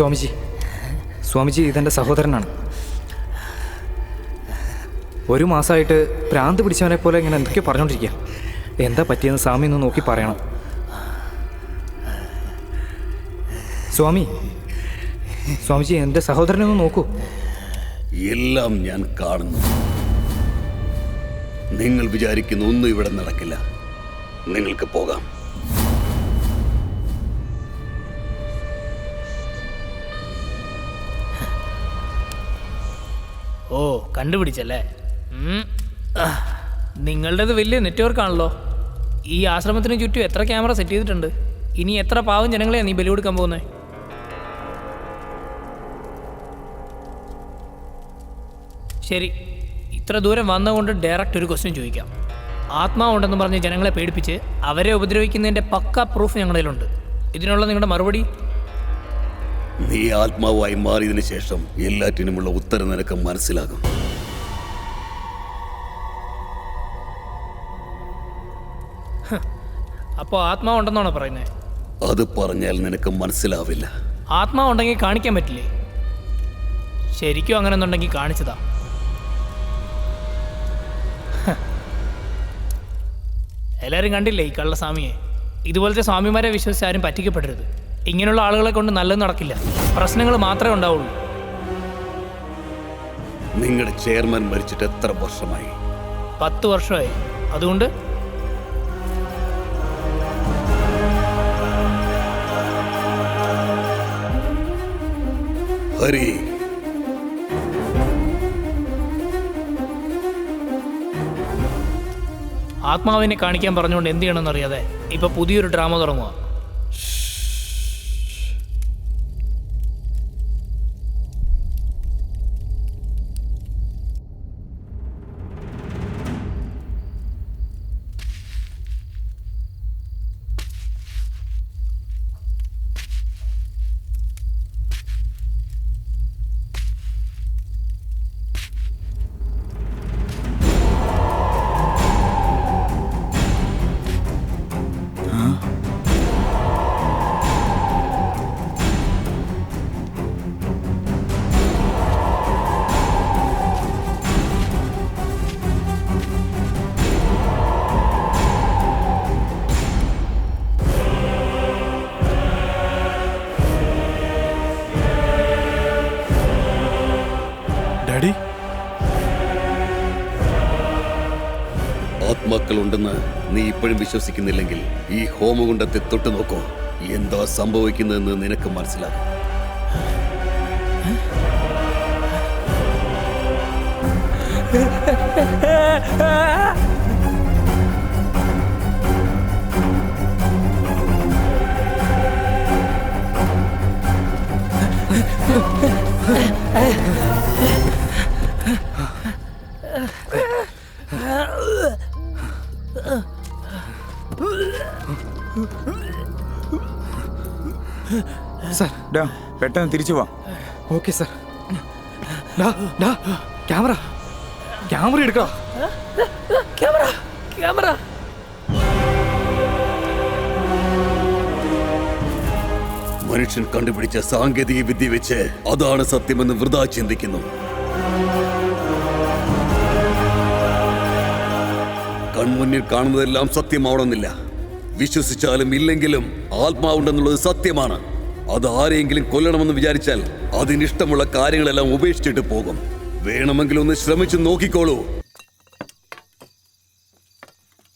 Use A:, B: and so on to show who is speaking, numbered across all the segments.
A: സ്വാമിജി സ്വാമിജി ഇതെന്റെ സഹോദരനാണ്. ഒരു മാസമായിട്ട് പ്രാന്ത് പിടിച്ചവനെ പോലെ ഇങ്ങനെ എന്തൊക്കെയോ പറഞ്ഞുകൊണ്ടിരിക്കുക എന്താ പറ്റിയെന്ന് സ്വാമി ഒന്ന് നോക്കി പറയണം. സ്വാമി സ്വാമിജി എന്റെ സഹോദരനെ ഒന്ന് നോക്കൂ.
B: എല്ലാം ഞാൻ കാണുന്നു. നിങ്ങൾ വിചാരിക്കുന്ന ഒന്നും ഇവിടെ നടക്കില്ല. നിങ്ങൾക്ക് പോകാം.
C: ഓ കണ്ടുപിടിച്ചല്ലേ? നിങ്ങളുടേത് വലിയ നെറ്റ്വർക്ക് ആണല്ലോ ഈ ആശ്രമത്തിന് ചുറ്റും എത്ര ക്യാമറ സെറ്റ് ചെയ്തിട്ടുണ്ട്? ഇനി എത്ര പാവം ജനങ്ങളെയാണ് നീ ബലി കൊടുക്കാൻ പോകുന്നത് ശരി ഇത്ര ദൂരം വന്നുകൊണ്ട് ഡയറക്റ്റ് ഒരു ക്വസ്റ്റ്യൻ ചോദിക്കാം. ആത്മാവുണ്ടെന്ന് പറഞ്ഞ് ജനങ്ങളെ പേടിപ്പിച്ച് അവരെ ഉപദ്രവിക്കുന്നതിന്റെ പക്ക പ്രൂഫ് ഞങ്ങളുടെ ഇതിനുള്ള നിങ്ങളുടെ മറുപടി?
B: നീ ആത്മാവായി മാറിയതിനു ശേഷം എല്ലാറ്റിനുമുള്ള ഉത്തരം നിനക്ക് മനസ്സിലാകും.
C: അപ്പോൾ ആത്മാവുണ്ടെന്നാണോ പറയുന്നത്
B: അത് പറഞ്ഞാൽ നിനക്ക് മനസ്സിലാവില്ല.
C: ആത്മാവുണ്ടെങ്കിൽ കാണിക്കാൻ പറ്റില്ലേ? ശരിക്കും അങ്ങനെ ഒന്നുണ്ടെങ്കിൽ കാണിച്ചതാ എല്ലാരും എല്ലാവരും കണ്ടില്ലേ ഈ കള്ളസ്വാമിയെ? ഇതുപോലത്തെ സ്വാമിമാരെ വിശ്വസിച്ച് ആരും പറ്റിക്കപ്പെടരുത്. ഇങ്ങനെയുള്ള ആളുകളെ കൊണ്ട് നല്ലത് നടക്കില്ല. പ്രശ്നങ്ങൾ മാത്രമേ ഉണ്ടാവുള്ളൂ.
B: നിങ്ങളുടെ ചെയർമാൻ മരിച്ചിട്ട് എത്ര വർഷമായി?
C: പത്ത് വർഷമായി. അതുകൊണ്ട്?
B: ഹരി.
C: ആത്മാവിനെ കാണിക്കാൻ പറഞ്ഞുകൊണ്ട് എന്ത് ചെയ്യണമെന്നറിയാതെ ഇപ്പൊ പുതിയൊരു ഡ്രാമ തുടങ്ങുക
B: ആത്മാക്കളുണ്ടെന്ന് നീ ഇപ്പോഴും വിശ്വസിക്കുന്നില്ലെങ്കിൽ ഈ ഹോമകുണ്ടത്തെ തൊട്ടു നോക്കൂ. എന്താ സംഭവിക്കുന്നതെന്ന് നിനക്ക് മനസ്സിലാകും.
A: സാർ
D: ഡാ പെട്ടെന്ന് തിരിച്ചു വാ
A: ഓക്കെ സാർ. ഡാ ഡാ ക്യാമറ. ക്യാമറ എടുക്കാം
C: ക്യാമറ ക്യാമറ.
B: മനുഷ്യൻ കണ്ടുപിടിച്ച സാങ്കേതിക വിദ്യ വെച്ച് അതാണ് സത്യമെന്ന് വൃതാ ചിന്തിക്കുന്നു. കൺമുന്നിൽ കാണുന്നതെല്ലാം സത്യമാവണമെന്നില്ല. വിശ്വസിച്ചാലും ഇല്ലെങ്കിലും ആത്മാവുണ്ടെന്നുള്ളത് സത്യമാണ്. അത് ആരെയെങ്കിലും കൊല്ലണമെന്ന് വിചാരിച്ചാൽ അതിനിഷ്ടമുള്ള കാര്യങ്ങളെല്ലാം ഉപേക്ഷിച്ചിട്ട് പോകും. വേണമെങ്കിൽ ഒന്ന് ശ്രമിച്ചു നോക്കിക്കോളൂ.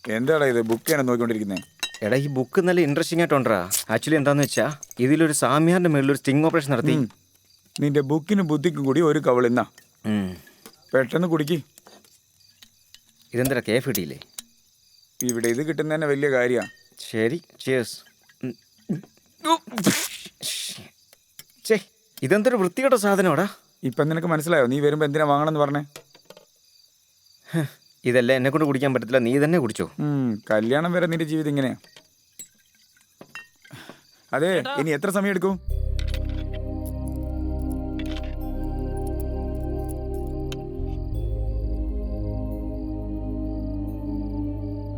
D: എന്താടാ ഇത്? ബുക്കാണ് നോക്കിക്കൊണ്ടിരിക്കുന്നത്
E: എടാ ഈ ബുക്ക് നല്ല ഇൻട്രസ്റ്റിംഗ് ആയിട്ടുണ്ടാ ആക്ച്വലി എന്താന്ന് വെച്ചാ ഇതിലൊരു സാമ്യാറിന്റെ മേളിൽ ഒരു സ്റ്റിംഗ് ഓപ്പറേഷൻ നടത്തി
D: നിന്റെ ബുക്കിനും ബുദ്ധിക്കും കൂടി ഒരു കവളിന്ന. പെട്ടെന്ന് കുടിക്ക്.
E: ഇതെന്താ കേഫ് കിട്ടിയില്ലേ
D: ഇവിടെ ഇത് കിട്ടുന്ന തന്നെ വലിയ കാര്യമാണ്
E: ശരി. ചേസ് ചേ ഇതെന്തൊരു വൃത്തികെട്ട സാധനമാടാ.
D: ഇപ്പം നിനക്ക് മനസ്സിലായോ? നീ വരുമ്പോൾ എന്തിനാ വാങ്ങണമെന്ന് പറഞ്ഞേ?
E: ഇതെല്ലാം എന്നെ കൊണ്ട് കുടിക്കാൻ പറ്റത്തില്ല. നീ തന്നെ കുടിച്ചോ.
D: ഉം, കല്യാണം വരെ നിന്റെ ജീവിതം ഇങ്ങനെയാ അതെ ഇനി എത്ര സമയം എടുക്കും?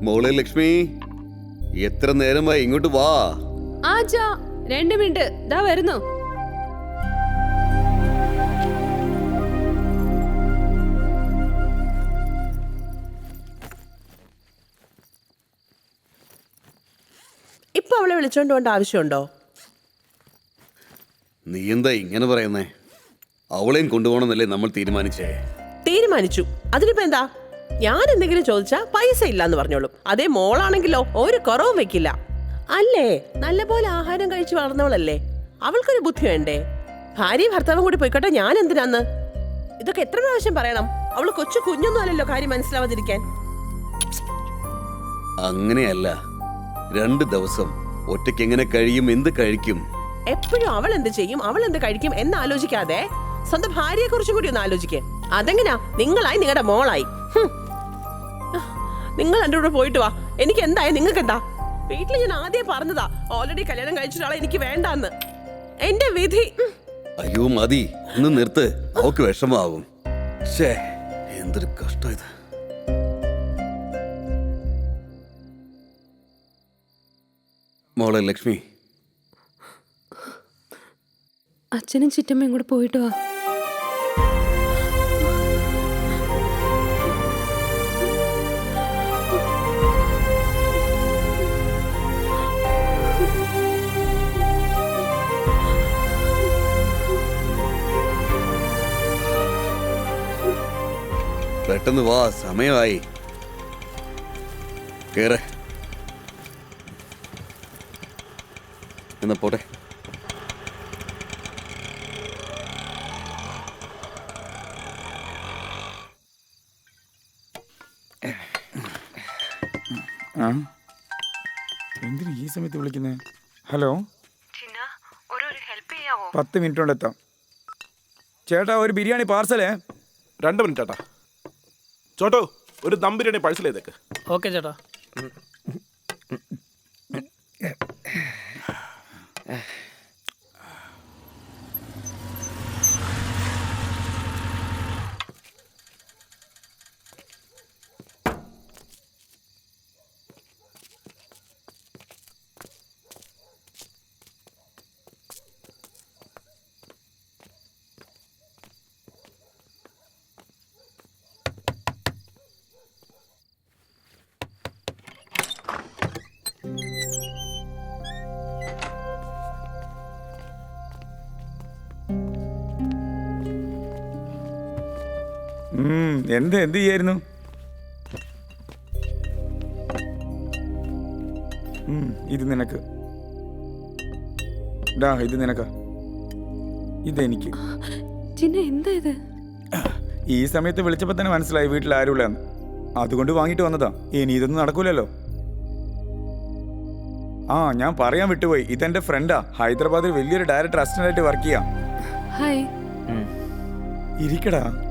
B: മോളെ ലക്ഷ്മി. എത്ര നേരമായി ഇങ്ങോട്ട് വാ.
F: ആജാ രണ്ട് മിനിറ്റ്. ദാ വരുന്നു. ഇപ്പൊ അവളെ വിളിച്ചോണ്ട് പോകേണ്ട ആവശ്യമുണ്ടോ?
B: നീ എന്താ ഇങ്ങനെ പറയുന്നേ? അവളെയും കൊണ്ടുപോകണമെന്നല്ലേ നമ്മൾ തീരുമാനിച്ചേ?
F: തീരുമാനിച്ചു. അതിനിപ്പോ എന്താ? ഞാൻ എന്തെങ്കിലും ചോദിച്ചാ പൈസ ഇല്ലാന്ന് പറഞ്ഞോളും. അതേ മോളാണെങ്കിലോ ഒരു കുറവും വെക്കില്ല. അല്ലേ? നല്ലപോലെ ആഹാരം കഴിച്ചു വളർന്നവളല്ലേ? അവൾക്കൊരു ബുദ്ധി വേണ്ടേ? ഭാര്യയും ഭർത്താവും കൂടി പോയിക്കോട്ടെ ഞാൻ എന്തിനാന്ന് ഇതൊക്കെ എത്ര പ്രാവശ്യം പറയണം? അവൾ കൊച്ചു കുഞ്ഞൊന്നും അല്ലല്ലോ കാര്യം മനസ്സിലാവാതിരിക്കാൻ.
B: അങ്ങനെയല്ല. രണ്ട് ദിവസം ഒറ്റയ്ക്ക് എങ്ങനെ കഴിയും എന്ത് കഴിക്കും?
F: എപ്പോഴും അവൾ എന്ത് ചെയ്യും അവൾ എന്ത് കഴിക്കും എന്ന് ആലോചിക്കാതെ സ്വന്തം ഭാര്യയെ കുറിച്ചും കൂടി ഒന്ന് ആലോചിക്കേ. അതെങ്ങനാ? നിങ്ങളായി നിങ്ങളുടെ മോളായി. നിങ്ങൾ എന്റെ കൂടെ പോയിട്ട് വാ. എനിക്ക് എന്തായി? നിങ്ങൾക്ക് എന്താ? വീട്ടിൽ ഞാൻ ആദ്യം പറഞ്ഞതാ. ഓൾറെഡി കല്യാണം കഴിച്ചിട്ടാളെ എനിക്ക് വേണ്ടാന്ന്. എന്റെ വിധി.
B: അയ്യോ മതി. ഒന്ന് നിർത്ത്. അവക്ക് വിഷമാവും ഷേ എന്തൊരു കഷ്ടം ഇത്. മോളെ ലക്ഷ്മി.
G: അച്ഛനും ചിറ്റമ്മയും കൂടെ പോയിട്ട് വാ.
B: പെട്ടെന്ന് വാ സമയമായി. കേറ്. എന്നാ പോട്ടെ.
D: ആ? എന്തിനു ഈ സമയത്ത് വിളിക്കുന്നത് ഹലോ? പത്ത് മിനിറ്റ് കൊണ്ട് എത്താം. ചേട്ടാ ഒരു ബിരിയാണി പാർസലേ?
H: രണ്ട് മിനിറ്റ് ചേട്ടാ. ചോട്ടോ ഒരു ദം ബിരിയാണി പാഴ്സൽ
C: ഓക്കെ ചേട്ടാ.
D: എന്ത് എന്ത് ചെയ്യായിരുന്നു? ഇത് നിനക്ക്. ഡാ ഇത് നിനക്ക. ഇതെനിക്ക്.
G: ചിന്ന എന്താ ഇത്?
D: ഈ സമയത്ത് വിളിച്ചപ്പോ തന്നെ മനസ്സിലായി വീട്ടിൽ ആരുമില്ലെന്ന്. അതുകൊണ്ട് വാങ്ങിട്ട് വന്നതാ. ഇനി ഇതൊന്നും നടക്കൂലല്ലോ. ആ ഞാൻ പറയാൻ വിട്ടുപോയി. ഇതെന്റെ ഫ്രണ്ടാ. ഹൈദരാബാദിൽ വലിയൊരു ഡയറക്ടർ അസിസ്റ്റന്റ് ആയിട്ട് വർക്ക് ചെയ്യാം.
G: ഹായ്.
D: ഇരിക്കടാ.